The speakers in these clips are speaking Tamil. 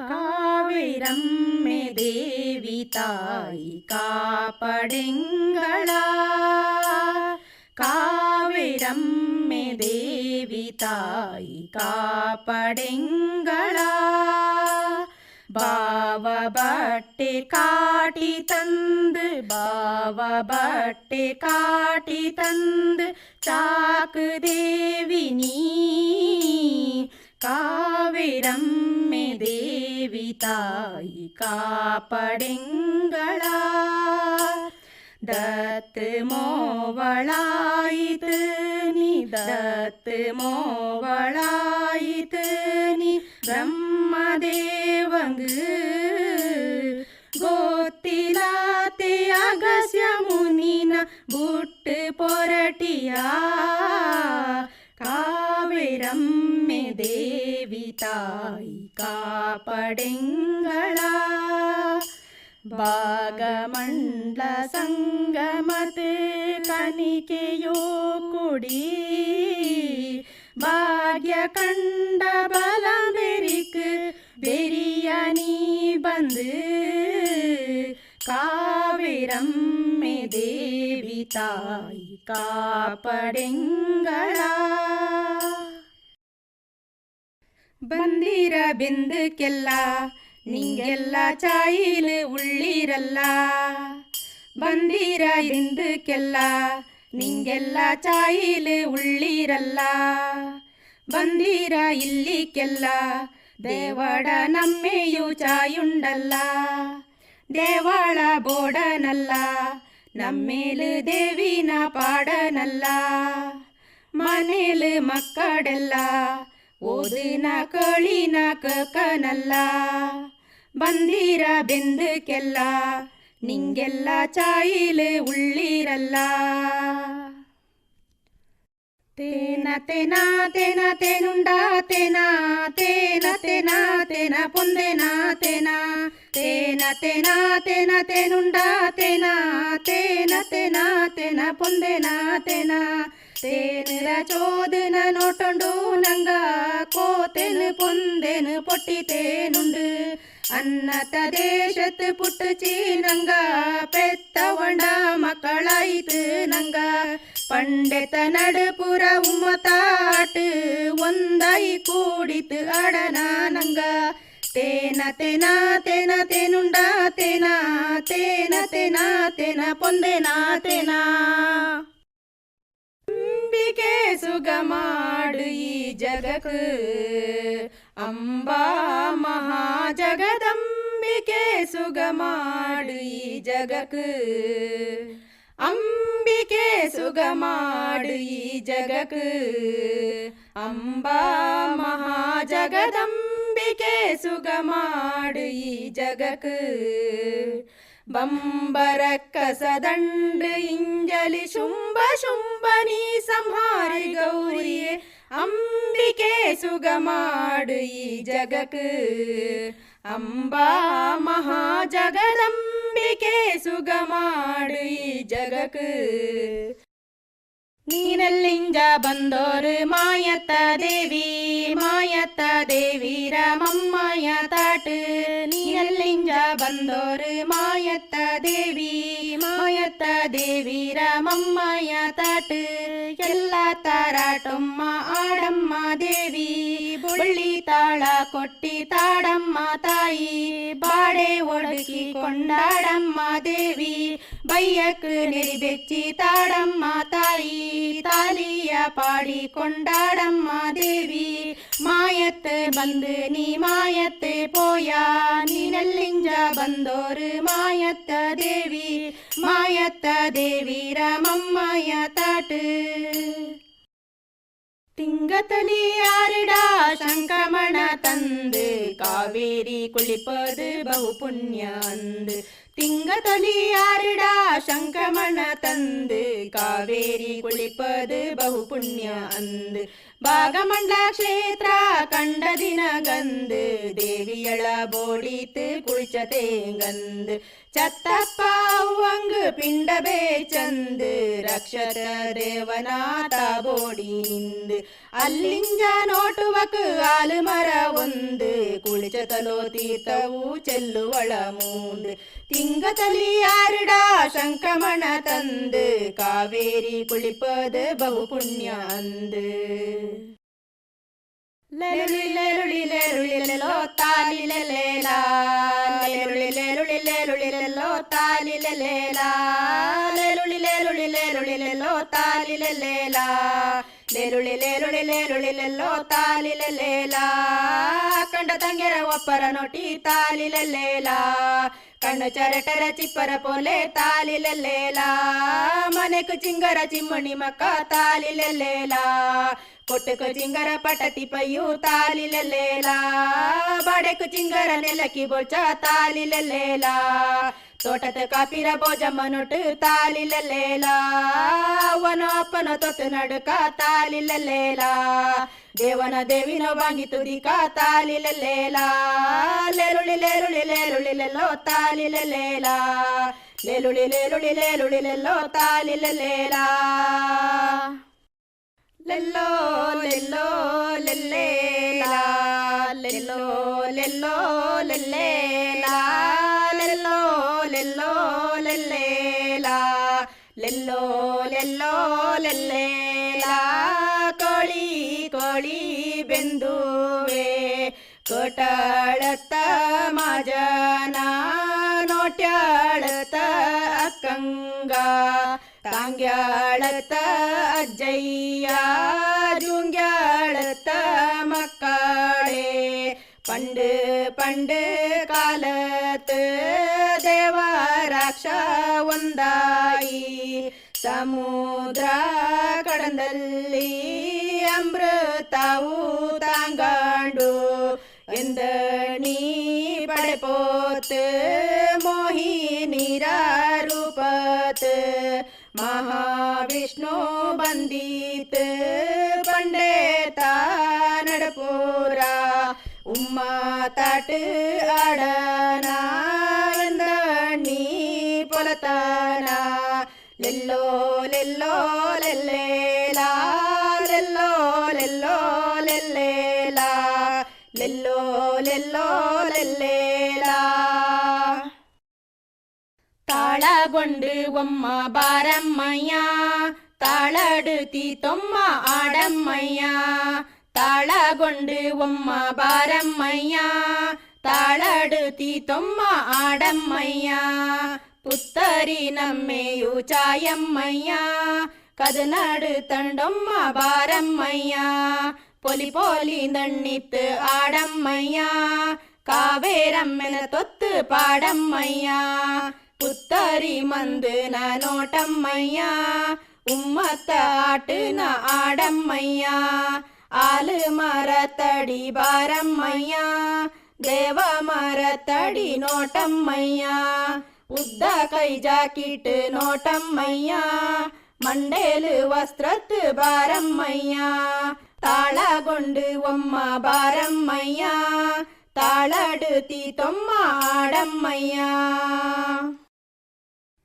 काव्यरं मे देविता का पडेङ्गळा काव्यरं मे देवतायिका पडेङ्गळा बावबट्टे काटि तन्द बावबट्टे काटि तन्द् चाक् देविनी। കാവിടമ്മേ ദേവി തായി കാപ്പടിങ്കള ദത്ത് മോവളായത് നീ ദത്ത് മോവളായത് നീ ബ്രഹ്മദേവങ്ക് ഗോത്തിലാത്തെ അഗസ്യ മുനിന ബുട്ട് പൊരട്ടിയാ കാവിരമ്മേ ദേവി തായി കാപ്പടെങ്കള ഭാഗമണ്ഡല സംഗമത്തെ കനികയോ കുടി ഭാഗ്യ കണ്ട ബലമെരിക്ക് പെരിയ നീ ബന്ദ് കാവിരമ്മേ ദേവി തായി കാപ്പടെങ്കളാ ಬಂದಿರ ಬಿಂದಕ್ಕೆಲ್ಲ ನಿಂಗೆಲ್ಲ ಚಾಯಿಲು ಉಳ್ಳಿರಲ್ಲ ಬಂದಿರ ಇಂದಕ್ಕೆಲ್ಲ ನಿಂಗೆಲ್ಲ ಚಾಯಿಲು ಉಳ್ಳಿರಲ್ಲ ಬಂದಿರ ಇಲ್ಲಿಕ್ಕೆಲ್ಲ ದೇವಡ ನಮ್ಮೆಯು ಚಾಯುಂಡಲ್ಲ ದೇವಳ ಬೋಡನಲ್ಲ நம்மேலு தேவி நான் பாடனல்லா மனேலு மக்கடெல்லா ಓದಿನ ಕಳಿನ ಕಕನಲ್ಲ ಬಂದಿರ ಬೆಂದಕ್ಕೆಲ್ಲ ನಿಂಗೆಲ್ಲ ಚಾಯಿಲು ಉಳ್ಳಿರಲ್ಲ ತೇನ ತೇನ ತೇನ ತೇನುಂಡ ತೇನ ತೇನ ತೇನ ತೇನ ಪೊಂದೆನ ತೇನ ತೇನ ತೇನ ತೇನ ತೇನುಂಡ ತೇನ ತೇನ ತೇನ ತೇನ ಪೊಂದೆನ ತೇನ తేనురా చోదున నోటండు నంగా కోతెను పొందెను పొట్టితేనుండు అన్నత దేశత్ పుట్టుచి నంగా పెత్తవండ మక్కళాయితు నంగా பண்டெத்த நடுப்புற உம்மத்தாட்டு ஒந்தாய் கூடித்து அடனானங்க தேன தேனா தேன தேனுண்டா தேனா தேன தேனா தேன பொந்தேனா தேனா. ತೇನ ಅಂಬಿಕೆ ಸುಗ ಮಾಡು ಈ ಜಗಕ್ಕೆ ಅಂಬಾ ಮಹಾ ಜಗದಂಬಿಕೆ ಸುಗ ಮಾಡು ಈ ಜಗಕ್ಕೆ ಅಂಬಿಕೆ ಸುಗ ಮಾಡು ಈ ಜಗಕ್ಕೆ ಅಂಬಾ ಮಹಾ बम्बरकसदण्ड इञ्जलि शुम्ब शुम्बनी संहारि गौरि अम्बिके सुगमाडु इ जगक अम्बा महाजगदम्बिके सुगमाडु इ जगक ಈ ಜಗಕ್ ಅಂಬಾ ಮಹಾ ಜಗದಂಬಿಕೆ ಸುಗ ಮಾಡು ಈ ಜಗಕ್ ನೀನಲ್ಲಿಂಜ ಬಂದೋರು ಮಾಯತ್ತ ದೇವಿ ಮಾಯತ್ತ ದೇವಿ ರಾಮಮ್ಮಯ ತಾಟು ನೀನಲ್ಲಿಂಜ ಬಂದೋರು ಮಾಯತ್ತ ದೇವಿ ಮಾಯತ್ತ ದೇವಿ ರಾಮಮ್ಮಯ ತಾಟು ಎಲ್ಲ ತಾರಾಟೊಮ್ಮ ಆಡಮ್ಮ ದೇವಿ ಬುಳ್ಳಿ ತಾಳ ಕೊಟ್ಟಿ ತಾಡಮ್ಮ ತಾಯಿ ಬಾಡೆ ಒಡಕಿ ಕೊಂಡಾಡಮ್ಮ ದೇವಿ ಬಯ್ಯಕ್ ನೆರಿಬೆಚ್ಚಿ ತಾಡಮ್ಮ ತಾಯಿ ತಾಲಿಯ ಪಾಡಿ ಕೊಂಡಾಡಮ್ಮ ದೇವಿ ಮಾಯತ್ ಬಂದು ನೀ ಮಾಯತ್ ಪೋಯ ನೀನಲ್ಲಿಂಜ ಬಂದೋರು ಮಾಯತ್ತ ದೇವಿ ಮಾಯತ್ತ ದೇವಿ ರಾಮಮ್ಮಯ ತಾಟು திங்கத்தலி யாரிடா சங்கமண தந்து காவேரி குளிப்பது பகு புண்ணியந்து திங்கத்தலி யாரிடா சங்கமண தந்து காவேரி குளிப்பது ಬಹು ಪುಣ್ಯ ಅಂದು ಭಾಗಮಂಡ ಕ್ಷೇತ್ರ ಕಂಡ ದಿನ ಗಂದು ದೇವಿಯಳ ಬೋಡಿತು ಕುಳಿಚತೇಂಗಂದು ಚತ್ತಪ್ಪ ಅವ್ವಂಗ್ ಪಿಂಡ ಬೇಚಂದು ರಕ್ಷತ ದೇವನಾಥ ಬೋಡಿ ನಿಂದು ಅಲ್ಲಿಂಜ ನೋಟುವಕ್ ಆಲು ಮರ ಒಂದು ಕುಳಿಚತಲೋ ತೀರ್ಥವು ಚೆಲ್ಲುವಳ ಮುಂದೆ திங்கதலி ஆறுடா சங்கமண தந்து காவேரி குளிப்பது பகு புண்ணிய அந்து லெருளிலெருளிலெருளிலோ தாலிலலேலா லெருளிலெருளிலெருளிலோ தாலிலலேலா லெருளிலெருளிலெருளிலோ தாலிலலேலா ಲೆರುಳಿ ಲೆರುಳಿ ಲೆರುಳಿ ಲೆಲೋ ತಾಲಿ ಲೆಲೇಲಾ ಲೆರುಳಿ ಲೆರುಳಿ ಲೆರುಳಿ ಲೆಲೋ ತಾಲಿ ಲೆಲೇಲಾ ಲೆರುಳಿ ಲೆರುಳಿ ಲೆರುಳಿ ಲೆಲ್ಲೋ ತಾಲಿ ಲೆಲೇಲಾ ಕಂಡ ತಂಗೆರ ಒಪ್ಪರ ನೋಟಿ ತಾಲಿ ಲೆಲೇಲಾ ಕಣ್ಣು ಚರಟರ ಚಿಪ್ಪರ ಪೋಲೆ ತಾಲಿ ಲೆಲ್ಲೇಲಾ ಮನೆಕು ಚಿಂಗರ ಚಿಮ್ಮಣಿ ಮಕ್ಕ ತಾಲಿ ಲೆಲ್ಲೇಲಾ కొట్టుకు చింగర పటతి పయ్యు తాలిలలేలా బడెకు చింగర నెలకి బొచ్చ తాలిలలేలా తోటత కాపిర భోజమ్మనుటు తాలిలలేలా ಅವನ ಅಪ್ಪನ ತೊಟ್ಟು ನಡುಕ ತಾಲಿಲಲೇಲಾ ದೇವನ ದೇವಿನ ಬಾಂಗಿ ತುದಿಕ ತಾಲಿಲಲೇಲಾ ಲೆರುಳಿ ಲೆರುಳಿ ಲೆರುಳಿ ಲೆಲ್ಲೋ ತಾಲಿಲಲೇಲಾ ಲೆರುಳಿ ಲೆರುಳಿ ಲೆರುಳಿ ಲೆಲ್ಲೋ ತಾಲಿಲಲೇಲಾ ಲೆಲ್ಲೋ ಲೆಲ್ಲೋ ಲೆಲ್ಲೇಲಾ ಲೆಲ್ಲೋ ಲೆಲ್ಲೋ ಲೆಲ್ಲೇಲಾ ಲೆಲ್ಲೋ ಲೆಲ್ಲೋ ಲೆಲ್ಲೇಲಾ ಲೆಲ್ಲೋಲೆಲ್ಲೆಲ್ಲಾ ಕೋಳಿ ಕೋಳಿ ಬೆಂದುವೆ ಕೊಟಾಳತ್ತ ಮಾಜನ ನೋಟ್ಯಾಳತ ಅಕ್ಕಂಗ ತಾಂಗ್ಯಾಳತ ಅಜ್ಜಯ್ಯ ಜುಂಗ್ಯಾಳತ ಮಕ್ಕಳೇ பண்டு பண்டு காலத்து தேவராட்சா உந்தாயி സമുദ്ര കടന്തല്ലി അമൃതാവു താങ്കാണ്ടു എന്ത് നീ പടപ്പോത്ത് മോഹിനിരൂപത്ത് ಮಹಾವಿಷ್ಣು ಬಂದೀತ್ ಪಂಡೆ ತಾನಡಪೂರ ಉಮ್ಮ ತಾಟ್ ಆಡನ ಎಂದ ನೀ ಪೊಲತಾನ ಲೆಲ್ಲೋ ಲೆಲ್ಲೋ ಲೆಲ್ಲೇಲಾ ಲೆಲ್ಲೋ ಲೆಲ್ಲೋ ಲೆಲ್ಲೇಲಾ ಲೆಲ್ಲೋ ಲೆಲ್ಲೋ ಲೆಲ್ಲೇಲಾ ತಾಳಗೊಂಡು ಒಮ್ಮ ಬಾರಮ್ಮಯ್ಯ ತಾಳಡುತ್ತಿ ತೊಮ್ಮ ಆಡಮ್ಮಯ್ಯ ತಾಳಗೊಂಡು ಒಮ್ಮ ಬಾರಮ್ಮಯ್ಯ ತಾಳಡುತ್ತಿ ತೊಮ್ಮ ಆಡಮ್ಮಯ್ಯ ఉత్తరి నమ్మేయు చాయమ్మయ్యా కదనాడు తండొమ్మ బారమ్మయ్యా పొలి పోలి దండిత్తు ఆడమ్మయ్యా కావేరమ్మెన తొత్తు పాడమ్మయ్యా புத்தரி மந்து நோட்டம்மையா உம்மத்தாட்டு ஆடம்மையா ஆளு மரத்தடி பாரம்மையா தேவ மரத்தடி நோட்டம்மையா உத்த கை ஜாக்கிட்டு நோட்டம்மையா மண்டேலு வஸ்திரத்து பாரம்மையா தாள கொண்டு ஒம்மா பாரம்மையா தாளடு தீ தொம்மா ஆடம்மையா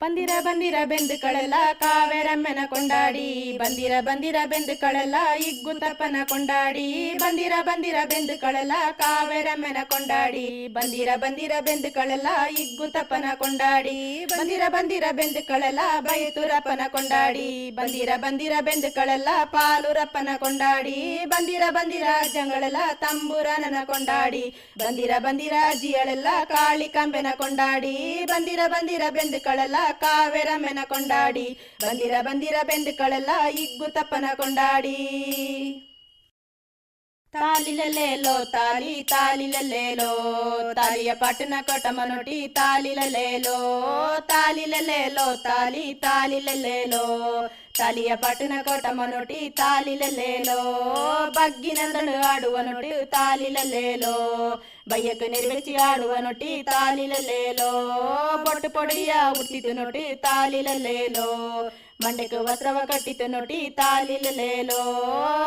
ಬಂದಿರ ಬಂದಿರ ಬೆಂದು ಕಳಲ ಕಾವೇರಮ್ಮನ ಕೊಂಡಾಡಿ ಬಂದಿರ ಬಂದಿರ ಬೆಂದು ಕಳಲ ಇಗ್ಗುಂತಪ್ಪನ ಕೊಂಡಾಡಿ ಬಂದಿರ ಬಂದಿರ ಬೆಂದು ಕಳಲ ಕಾವೇರಮ್ಮನ ಕೊಂಡಾಡಿ ಬಂದಿರ ಬಂದಿರ ಬೆಂದು ಕಳಲ ಇಗ್ಗುಂತಪ್ಪನ ಕೊಂಡಾಡಿ ಬಂದಿರ ಬಂದಿರ ಬೆಂದು ಕಳಲ ಬೈತುರಪ್ಪನ ಕೊಂಡಾಡಿ ಬಂದಿರ ಬಂದಿರ ಬೆಂದು ಕಳಲ ಪಾಲುರಪ್ಪನ ಕೊಂಡಾಡಿ ಬಂದಿರ ಬಂದಿರ ಜಂಗಳೆಲ್ಲ ತಂಬುರನನ ಕೊಂಡಾಡಿ ಬಂದಿರ ಬಂದಿರ ಅಜ್ಜಿಯಳೆಲ್ಲ ಕಾಳಿ ಕಂಬೆನ ಕೊಂಡಾಡಿ ಬಂದಿರ ಬಂದಿರ ಬೆಂದು ಕಳಲ ಕಾವೇರಮ್ಮನ ಕೊಂಡಾಡಿ ಬಂದಿರ ಬಂದಿರ ಬೆಂದು ಕಳಲ ಇಗ್ಗು ತಪ್ಪನ ಕೊಂಡಾಡಿ ತಾಲಿಲಲೇಲೋ ತಾಲಿ ತಾಲಿಲಲೇಲೋ ತಾಲಿಯ ಪಾಟನ ಕೊಟಮನೊಟಿ ತಾಲಿಲಲೇಲೋ ತಾಲಿಲಲೇಲೋ ತಾಲಿ ತಾಲಿಲಲೇಲೋ ತಾಲಿಯ ಪಾಟನ ಕೊಟಮನೊಟಿ ತಾಲಿಲಲೇಲೋ ಬಗ್ಗಿನ ದಂಡು ಆಡುವ ನೊಟಿ ತಾಲಿಲಲೇಲೋ ಬಯ್ಯಕ್ಕೆ ನಿರ್ಮಿಸಿ ಆಡುವ ನೊಟಿ ತಾಲಿಲಲ್ಲೇಲೋ ಪೊಟ್ಟು ಪೊಡಿಯ ಹುಟ್ಟಿತು ನೊಟಿ ತಾಲಿಲಲ್ಲೇಲೋ ಮಂಡೆಕು ವಸ್ತ್ರವ ಕಟ್ಟಿತು ನೊಟಿ ತಾಲಿಲಲ್ಲೇಲೋ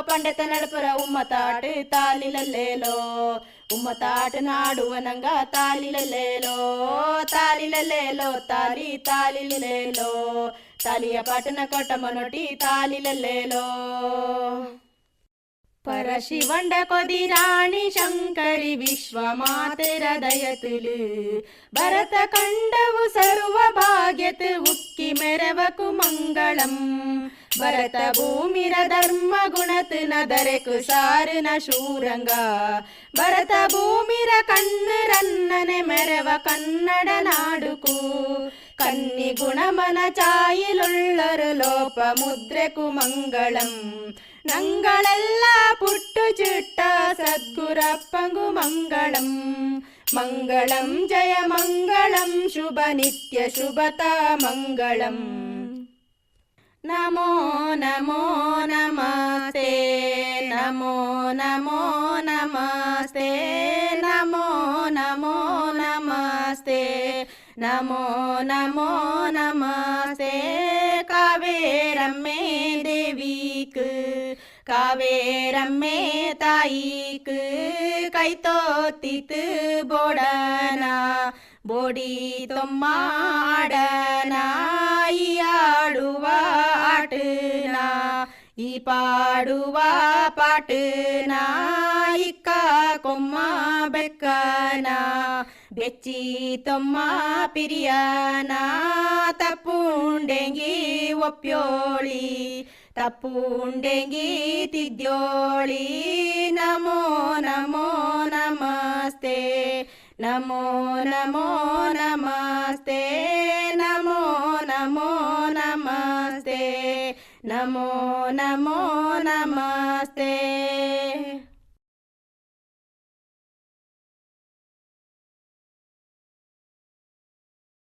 ಪಂಡಿತ ನಡುಪುರ ಉಮ್ಮತಾಟ ತಾಲಿಲಲ್ಲೇಲೋ ఉమ్మతాట నాడువనంగా తాలిలలేలో తాలిలలేలో తాలి తాలిలలేలో తాలియ పట్టణ కొట్టమనొటి తాలిలలేలో పరశివండ కొది రాణి శంకరి విశ్వమాತೆ హృదయతులు భరత కండవు సర్వ భాగ్యతు ఉక్కి మెరవకు మంగళం. భరత భూమిర ధర్మ గుణతు నదరకు సారున శూరంగా. భరత భూమిర కన్ను రన్ననె మెరవ కన్నడ నాడుకు. కన్ని గుణమన ఛాయిలుల్లరు లోప మంగళం. ഞങ്ങളെല്ലാ പുട്ടുചിട്ട സദ്ഗുരപ്പങ്കു മംഗളം. മംഗളം ജയ മംഗളം ശുഭനിത്യ ശുഭതാ മംഗളം. നമോ നമോ നമസ്തേ നമോ നമോ നമസ്തേ നമോ നമോ നമസ്തേ നമോ നമോ നമസ്തേ. കാവേരമ്മേ ദേവി. காவேரம்மே தாய்க்கு கைத்தோத்தித்து போடனா போடி தொம்மாடனா ಈ ಆಡುವ ಆಟನ ಈ ಪಾಡುವ ಪಾಟನ ಇಕ್ಕ ಕೊಮ್ಮ ಬೆಕ್ಕನ ಬೆಚ್ಚಿ ತೊಮ್ಮ ಪಿರಿಯನ ತಪ್ಪುಂಡೆಂಗಿ ಒಪ್ಯೋಳಿ ತಪ್ಪುಂಡೆಂಗಿ ತಿದ್ಯೋಳಿ ನಮೋ ನಮೋ ನಮಸ್ತೆ ನಮೋ ನಮೋ ನಮಸ್ತೆ ನಮೋ ನಮೋ ನಮಸ್ತೆ ನಮೋ ನಮೋ ನಮಸ್ತೆ